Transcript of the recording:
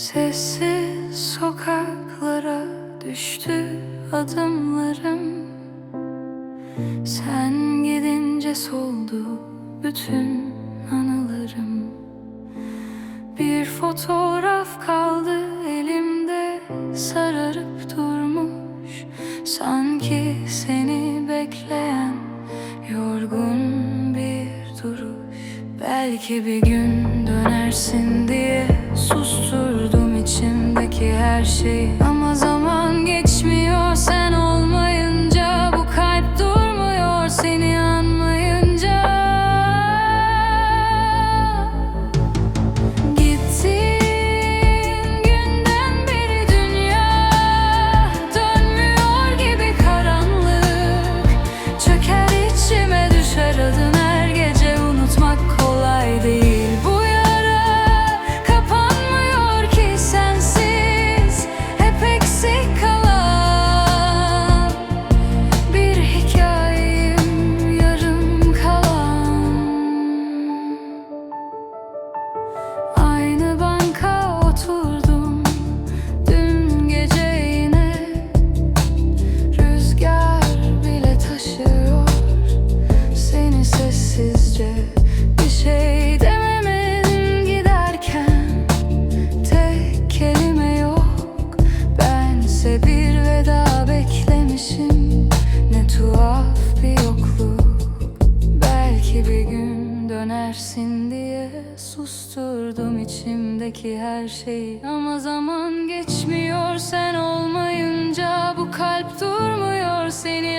Sessiz sokaklara düştü adımlarım. Sen gidince soldu bütün anılarım. Bir fotoğraf kaldı elimde sararıp durmuş. Sanki seni bekleyen yorgun bir duruş. Belki bir gün dönersin diye her şeyi Ama sessizce bir şey dememedim giderken. Tek kelime yok Bense bir veda beklemişim. Ne tuhaf bir yokluk Belki bir gün dönersin diye Susturdum içimdeki her şeyi. Ama zaman geçmiyor sen olmayınca Bu kalp durmuyor seni